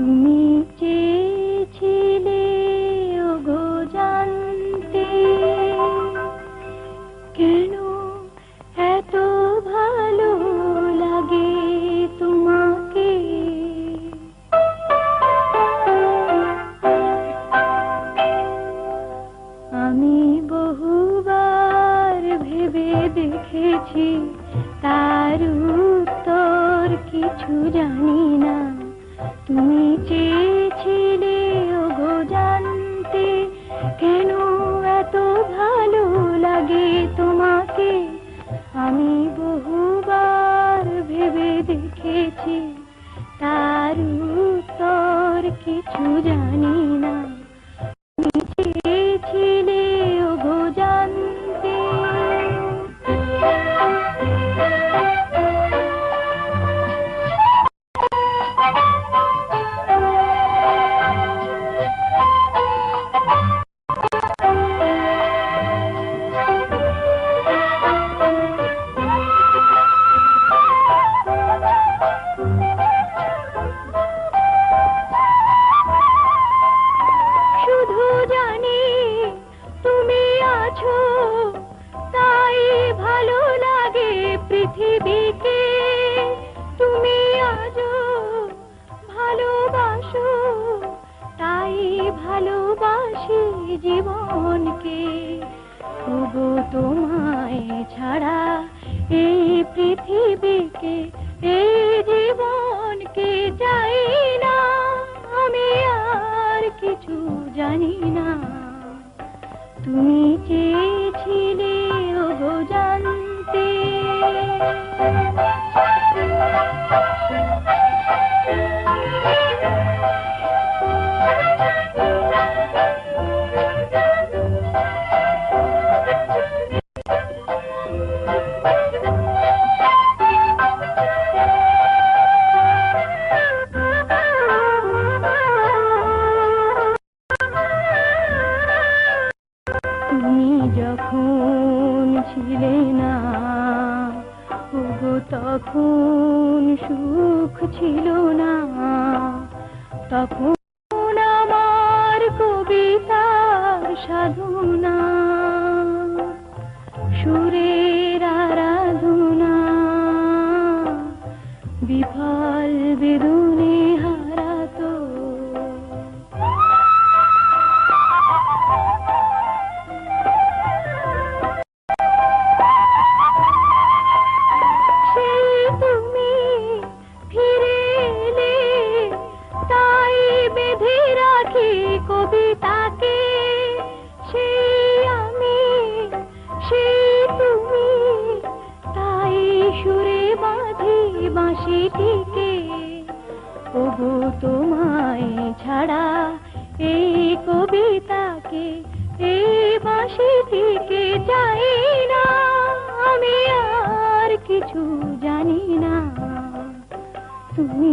তুমি চেয়েছিলে, ওগো জানতে। কেন এত ভালো লাগে তোমাকে? আমি বহুবার ভেবে দেখেছি, তার উত্তর কিছু জানি না। তুমি চেয়েছিলে, ওগো জানতে। কেন এত ভালো লাগে তোমাকে? আমি বহুবার ভেবে দেখেছি, তার উত্তর কিছু জানি না। পৃথিবীকে তুমি আজও ভালোবাসো, তাই ভালোবাসি জীবনকে। তবু তোমায় ছাড়া এই পৃথিবীকে, এই জীবনকে চাই না। আমি আর কিছু জানি না। তুমি চেয়েছিলে তখন সুখ ছিল না তখন আমার কবিতা সাধু না সুরের রাখি কবিতাকে। সেই আমি সেই তুমি। তাই সুরে বাঁধি বাঁশিটিকে। ওগো তোমায় ছাড়া এই কবিতাকে, এই বাঁশিটিকে চাই না। আমি আর কিছু জানি না। তুমি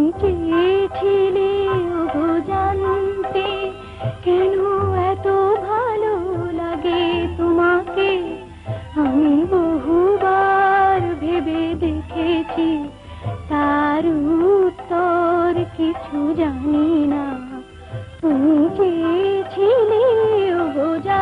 আছি তার উত্তর কিছু জানি না। তুমি কে ছিলে বোঝা